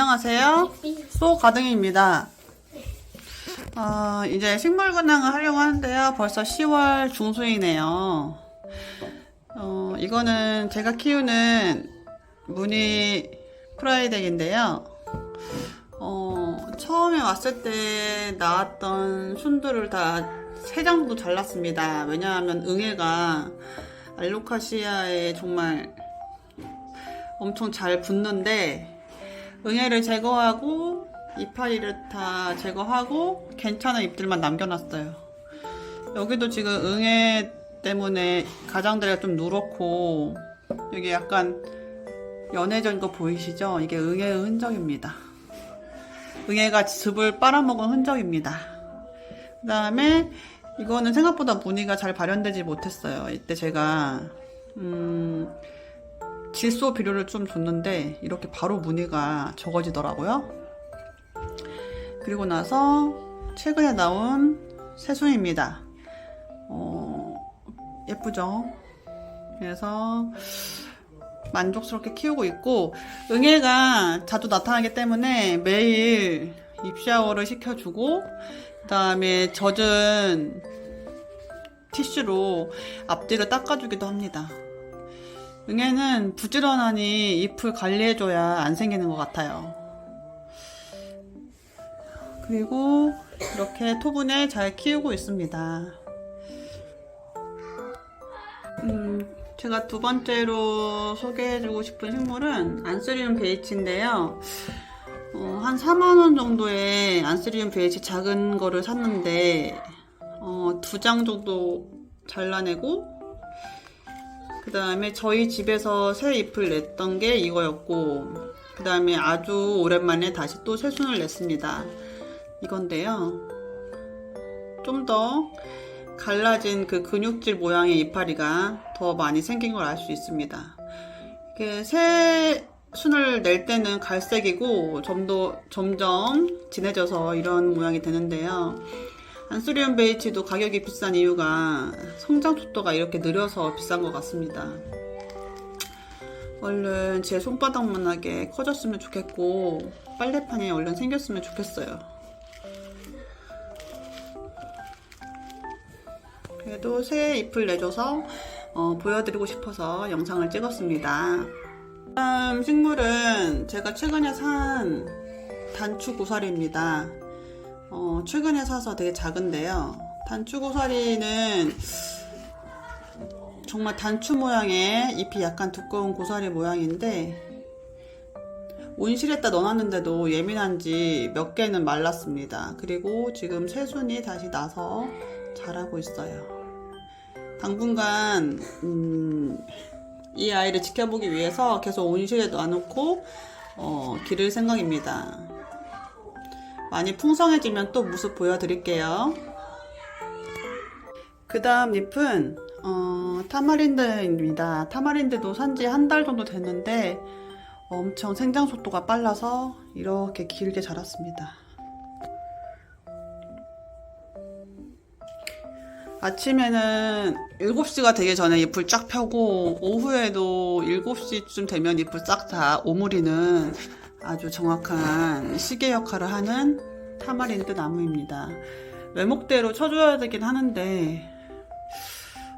안녕하세요. 소 가등입니다. 어, 이제 식물 근황을 하려고 하는데요. 벌써 10월 중순이네요. 어, 이거는 제가 키우는 무늬 프라이덱인데요. 어, 처음에 왔을 때 나왔던 순들을 다세 장도 잘랐습니다. 왜냐하면 응애가 알로카시아에 정말 엄청 잘 붙는데 응애를 제거하고 이파리를 다 제거하고 괜찮은 잎들만 남겨놨어요. 여기도 지금 응애 때문에 가장들이가 좀 누렇고 여기 약간 연해진 거 보이시죠? 이게 응애의 흔적입니다. 응애가 즙을 빨아먹은 흔적입니다. 그 다음에 이거는 생각보다 무늬가 잘 발현되지 못했어요. 이때 제가 음, 질소 비료를 좀 줬는데 이렇게 바로 무늬가 적어지더라고요. 그리고 나서 최근에 나온 새순입니다. 어, 예쁘죠? 그래서 만족스럽게 키우고 있고 응애가 자주 나타나기 때문에 매일 입샤워를 시켜주고 그다음에 젖은 티슈로 앞뒤를 닦아주기도 합니다. 응애는 부지런하니 잎을 관리해줘야 안 생기는 것 같아요. 그리고 이렇게 토분에 잘 키우고 있습니다. 음, 제가 두 번째로 소개해주고 싶은 식물은 안스리움 베이치인데요. 어, 한 4만원 정도의 안스리움 베이치 작은 거를 샀는데, 어, 두 장 정도 잘라내고, 그 다음에 저희 집에서 새 잎을 냈던 게 이거였고, 그 다음에 아주 오랜만에 다시 또 새순을 냈습니다. 이건데요. 좀 더 갈라진 그 근육질 모양의 이파리가 더 많이 생긴 걸 알 수 있습니다. 이게 새 순을 낼 때는 갈색이고 점도, 점점 진해져서 이런 모양이 되는데요. 안스리움 베이치도 가격이 비싼 이유가 성장 속도가 이렇게 느려서 비싼 것 같습니다. 얼른 제 손바닥만하게 커졌으면 좋겠고 빨래판이 얼른 생겼으면 좋겠어요. 그래도 새 잎을 내줘서 어, 보여드리고 싶어서 영상을 찍었습니다. 다음 식물은 제가 최근에 산 단추 고사리입니다. 어, 최근에 사서 되게 작은데요. 단추 고사리는 정말 단추 모양의 잎이 약간 두꺼운 고사리 모양인데 온실에다 넣어놨는데도 예민한지 몇 개는 말랐습니다. 그리고 지금 새순이 다시 나서 자라고 있어요. 당분간 음, 이 아이를 지켜보기 위해서 계속 온실에 놔놓고 어, 기를 생각입니다. 많이 풍성해지면 또 모습 보여드릴게요. 그 다음 잎은 어, 타마린드입니다. 타마린드도 산지 한 달 정도 됐는데 엄청 생장 속도가 빨라서 이렇게 길게 자랐습니다. 아침에는 7시가 되기 전에 잎을 쫙 펴고 오후에도 7시쯤 되면 잎을 싹 다 오므리는 아주 정확한 시계 역할을 하는 타마린드 나무입니다. 외목대로 쳐줘야 되긴 하는데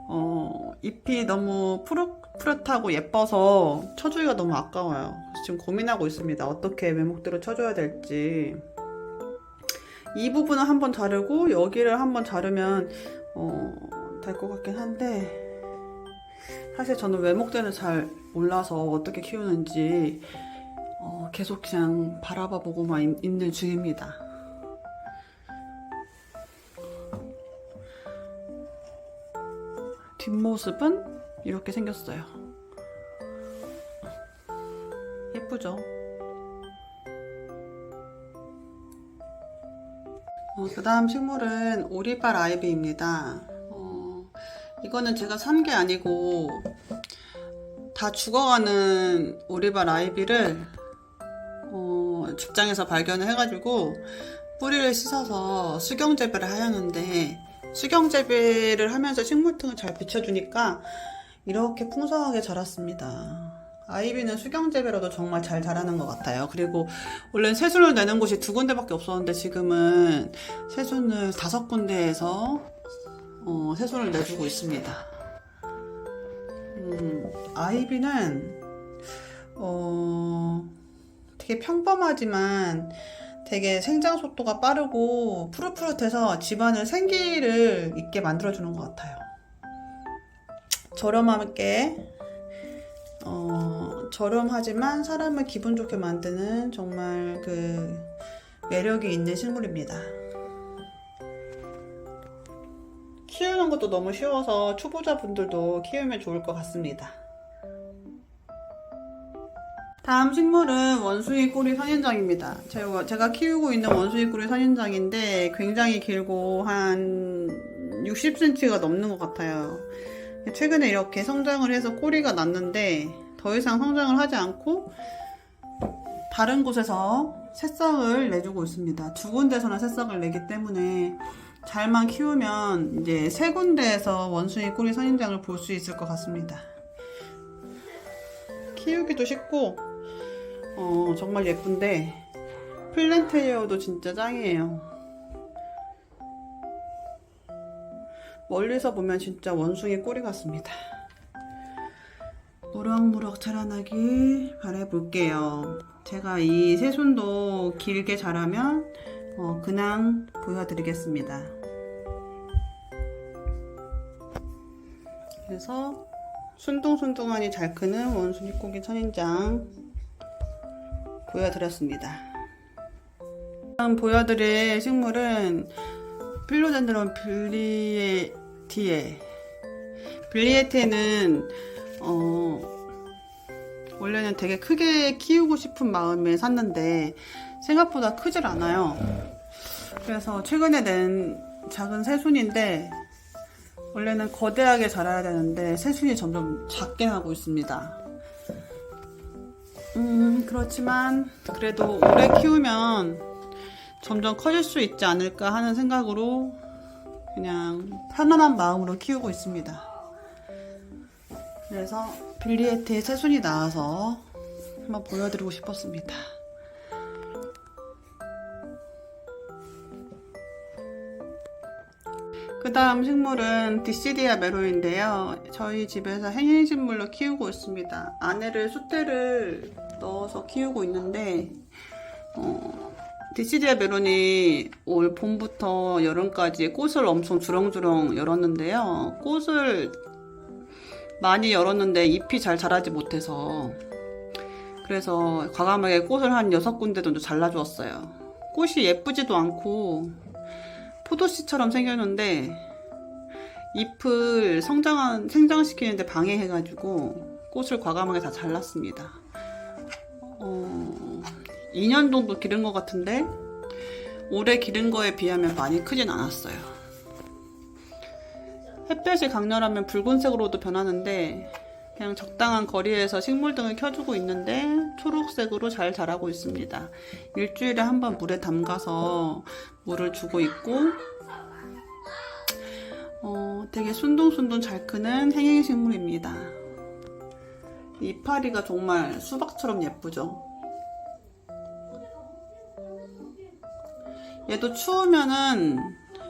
어, 잎이 너무 푸릇푸릇하고 예뻐서 쳐주기가 너무 아까워요. 지금 고민하고 있습니다. 어떻게 외목대로 쳐줘야 될지. 이 부분을 한번 자르고 여기를 한번 자르면 어, 될 것 같긴 한데 사실 저는 외목대는 잘 몰라서 어떻게 키우는지 어, 계속 그냥 바라봐 보고만 있- 있는 중입니다. 뒷모습은 이렇게 생겼어요. 예쁘죠? 어, 그 다음 식물은 오리발 아이비입니다. 어, 이거는 제가 산 게 아니고 다 죽어가는 오리발 아이비를 어, 직장에서 발견을 해가지고 뿌리를 씻어서 수경 재배를 하였는데 수경 재배를 하면서 식물등을 잘 비춰주니까 이렇게 풍성하게 자랐습니다. 아이비는 수경재배로도 정말 잘 자라는 것 같아요. 그리고 원래 새순을 내는 곳이 두 군데밖에 없었는데 지금은 새순을 다섯 군데에서 어, 새순을 내주고 있습니다. 음, 아이비는 어, 되게 평범하지만 되게 생장 속도가 빠르고 푸릇푸릇해서 집안을 생기를 있게 만들어주는 것 같아요. 저렴하게 어, 저렴하지만 사람을 기분 좋게 만드는 정말 그 매력이 있는 식물입니다. 키우는 것도 너무 쉬워서 초보자분들도 키우면 좋을 것 같습니다. 다음 식물은 원숭이 꼬리 선인장입니다. 제가, 제가 키우고 있는 원숭이 꼬리 선인장인데 굉장히 길고 한 60cm가 넘는 것 같아요. 최근에 이렇게 성장을 해서 꼬리가 났는데 더 이상 성장을 하지 않고 다른 곳에서 새싹을 내주고 있습니다. 두 군데서나 새싹을 내기 때문에 잘만 키우면 이제 세 군데에서 원숭이 꼬리 선인장을 볼 수 있을 것 같습니다. 키우기도 쉽고 어, 정말 예쁜데 플랜테리어도 진짜 짱이에요. 멀리서 보면 진짜 원숭이 꼬리 같습니다. 무럭무럭 자라나길 바라볼게요. 제가 이 새순도 길게 자라면 어, 근황 보여드리겠습니다. 그래서 순둥순둥하니 잘 크는 원숭이 꼬기 선인장 보여드렸습니다. 다음 보여드릴 식물은 필로덴드론 빌리에티에 빌리에티는 어 원래는 되게 크게 키우고 싶은 마음에 샀는데 생각보다 크질 않아요. 그래서 최근에 낸 작은 새순인데 원래는 거대하게 자라야 되는데 새순이 점점 작게 나고 있습니다. 음 그렇지만 그래도 오래 키우면 점점 커질 수 있지 않을까 하는 생각으로 그냥 편안한 마음으로 키우고 있습니다. 그래서 빌리에트의 새순이 나와서 한번 보여드리고 싶었습니다. 그 다음 식물은 디시디아 메로인데요. 저희 집에서 행행식물로 키우고 있습니다. 안에를 수태를 넣어서 키우고 있는데, 어, 디시디아 메론이 올 봄부터 여름까지 꽃을 엄청 주렁주렁 열었는데요. 꽃을 많이 열었는데 잎이 잘 자라지 못해서 그래서 과감하게 꽃을 한 여섯 군데 정도 잘라주었어요. 꽃이 예쁘지도 않고 포도씨처럼 생겼는데 잎을 성장한 생장시키는데 방해해가지고 꽃을 과감하게 다 잘랐습니다. 어, 2년 정도 기른 것 같은데 올해 기른 거에 비하면 많이 크진 않았어요. 햇볕이 강렬하면 붉은색으로도 변하는데 그냥 적당한 거리에서 식물 등을 켜주고 있는데 초록색으로 잘 자라고 있습니다. 일주일에 한 번 물에 담가서 물을 주고 있고 어, 되게 순둥순둥 잘 크는 행행식물입니다. 이파리가 정말 수박처럼 예쁘죠? 얘도 추우면은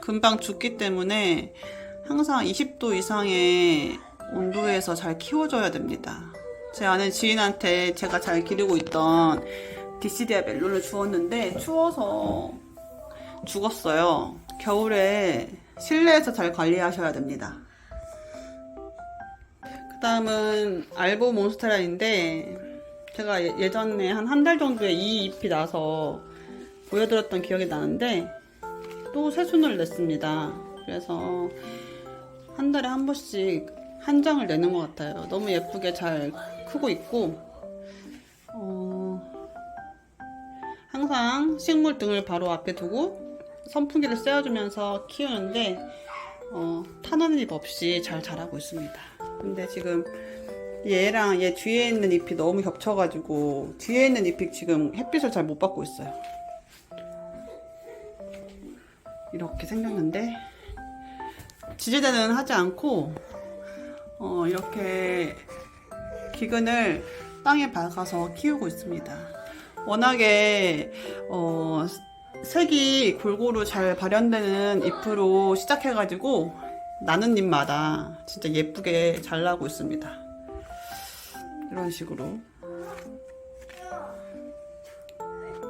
금방 죽기 때문에 항상 20도 이상의 온도에서 잘 키워줘야 됩니다. 제 아는 지인한테 제가 잘 기르고 있던 디시디아 멜론을 주었는데 추워서 죽었어요. 겨울에 실내에서 잘 관리하셔야 됩니다. 그 다음은 알보 몬스테라인데 제가 예- 예전에 한 한 달 정도에 이 잎이 나서 보여드렸던 기억이 나는데 또 새순을 냈습니다. 그래서 한 달에 한 번씩 한 장을 내는 것 같아요. 너무 예쁘게 잘 크고 있고 어, 항상 식물 등을 바로 앞에 두고 선풍기를 쐬어주면서 키우는데 어, 타는 잎 없이 잘 자라고 있습니다. 근데 지금 얘랑 얘 뒤에 있는 잎이 너무 겹쳐가지고 뒤에 있는 잎이 지금 햇빛을 잘 못 받고 있어요. 이렇게 생겼는데 지지대는 하지 않고 어, 이렇게 기근을 땅에 박아서 키우고 있습니다. 워낙에 어, 색이 골고루 잘 발현되는 잎으로 시작해가지고 나는 잎마다 진짜 예쁘게 잘 나고 있습니다. 이런 식으로.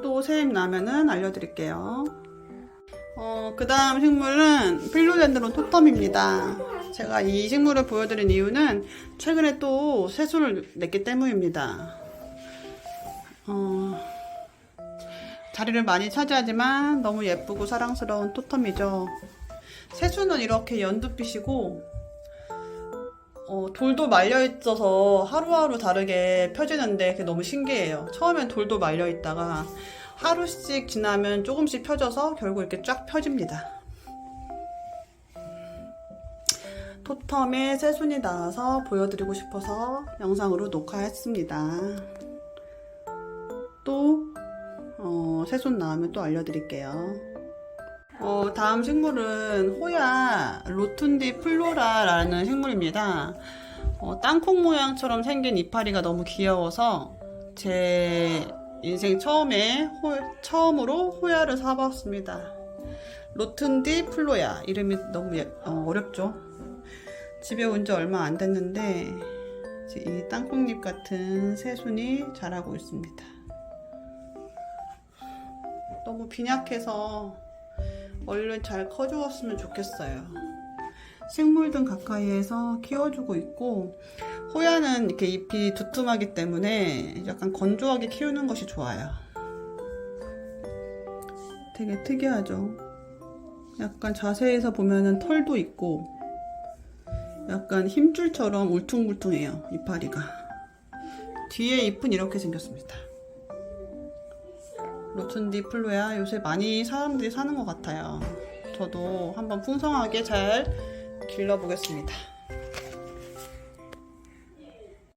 또 새잎 나면은 알려드릴게요. 어, 그 다음 식물은 필로덴드론 토텀입니다. 제가 이 식물을 보여드린 이유는 최근에 또 새순을 냈기 때문입니다. 어, 자리를 많이 차지하지만 너무 예쁘고 사랑스러운 토텀이죠. 새순은 이렇게 연두빛이고 어, 돌도 말려 있어서 하루하루 다르게 펴지는데 그게 너무 신기해요. 처음엔 돌도 말려 있다가 하루씩 지나면 조금씩 펴져서 결국 이렇게 쫙 펴집니다. 토텀에 새순이 나와서 보여드리고 싶어서 영상으로 녹화했습니다. 또 어, 새순 나오면 또 알려드릴게요. 어, 다음 식물은 호야 로툰디 플로라라는 식물입니다. 어, 땅콩 모양처럼 생긴 이파리가 너무 귀여워서 제 인생 처음에 호, 처음으로 호야를 사봤습니다. 로툰디 플로야 이름이 너무 예- 어, 어렵죠. 집에 온 지 얼마 안 됐는데 이 땅콩잎 같은 새순이 자라고 있습니다. 너무 빈약해서 얼른 잘 커주었으면 좋겠어요. 식물 등 가까이에서 키워주고 있고 호야는 이렇게 잎이 두툼하기 때문에 약간 건조하게 키우는 것이 좋아요. 되게 특이하죠. 약간 자세에서 보면은 털도 있고 약간 힘줄처럼 울퉁불퉁해요 이파리가. 뒤에 잎은 이렇게 생겼습니다. 로툰디 플로야 요새 많이 사람들이 사는 것 같아요. 저도 한번 풍성하게 잘 길러보겠습니다.